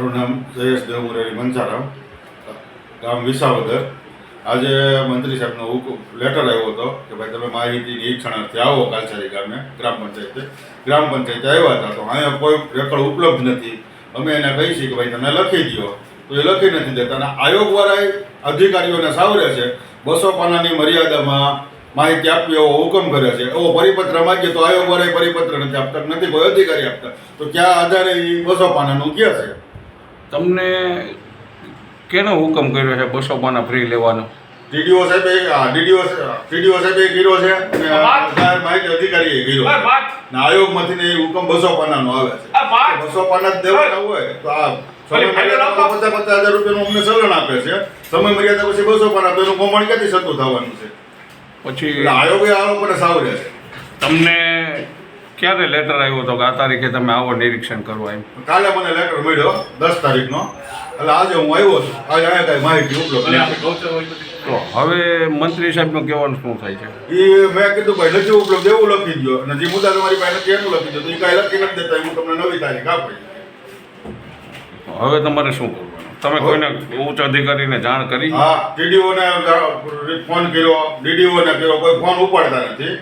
મારું નામ જયેશ દેવમુરારી મંસારામ ગામ વિસાવદર. આજે મંત્રી સાહેબનો લેટર આવ્યો હતો કે ભાઈ તમે માહિતી ઈચ્છણાર્થે આવો કાલસારી ગામે, ગ્રામ પંચાયતે. ગ્રામ પંચાયતે આવ્યા હતા તો અહીંયા કોઈ રેકર્ડ ઉપલબ્ધ નથી. અમે એને કહી છીએ કે ભાઈ તમે લખી દો તો એ લખી નથી દેતા અને આયોગવાળાએ અધિકારીઓને સાવરે છે, બસો પાનાની મર્યાદામાં માહિતી આપવી એવો હુકમ કરે છે. એવો પરિપત્ર માગીએ તો આયોગવાળાએ પરિપત્ર નથી આપતા, નથી કોઈ અધિકારી આપતા. તો ક્યાં આધારે એ બસો પાનાનું ક્યાં છે? તમને કેનો હુકમ કર્યો છે બસો પાના ફ્રી લેવાનો? ડીડીઓ સાહેબ ડીડીઓ ડીડીઓ સાહેબે ગીરો છે માહિતી અધિકારીએ ગીરો ને આયોગમાંથી ને હુકમ બસો પાનાનો આવે છે. બસો પાના જ દેવાના હોય તો આ સમય મર્યાદામાં પચાસ પચાસ હજાર રૂપિયાનું અમને ચલણ આપે છે. સમય મર્યાદા પછી બસો પાના તો એનું પ્રમાણ ક્યાંથી થતું થવાનું છે? પછી આયોગે આ લોકોને સાવરે છે. તમને ક્યારે લેટર આવ્યો હતો કે આ તારીખે તમે આવો નિરીક્ષણ કરવા એમ? કાલે મને લેટર મળ્યો દસ તારીખનો. એટલે આજે હું આવ્યો છું. આજે અહીંયા કાંઈ માહિતી ઉપલબ્ધ તો હવે મંત્રી સાહેબનું કહેવાનું શું થાય છે? એ મેં કીધું ભાઈ નથી ઉપલબ્ધ એવું લખી દો અને જે મુદ્દા તમારી પાસે નથી એનું લખી દો તો એ કાંઈ લખી નથી દેતા હું તમને નવી તારીખ આપી. હવે તમારે શું કરવાનું? તમે કોઈને ઉચ્ચ અધિકારીને જાણ કરી? હા ડીડીઓને ફોન કર્યો. ડીડીઓને કર્યો કોઈ ફોન ઉપાડતા નથી.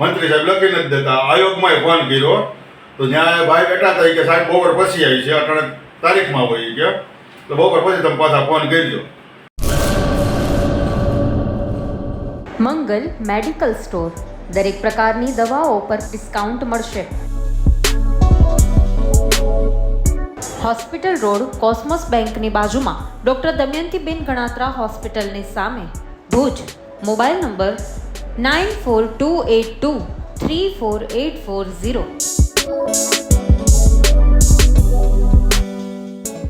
મંત્રી સાહેબ લખી નથી દેતા. આયોગમાંય ફોન કર્યો. તો ત્યાં ભાઈ બેઠા હતા. કે સાહેબ, બપોર પછી આવી છે. અટાણે તારીખમાં હોય કે. તો બપોર પછી તમે પાછા ફોન કરજો. Mangal medical store. દરેક પ્રકારની દવાઓ પર ડિસ્કાઉન્ટ મળશે. હોસ્પિટલ રોડ કોસ્મોસ બેંકની બાજુમાં ડૉક્ટર દમયંતીબેન ગણાત્રા હોસ્પિટલની સામે. ભુજ. Mobile number 9428234840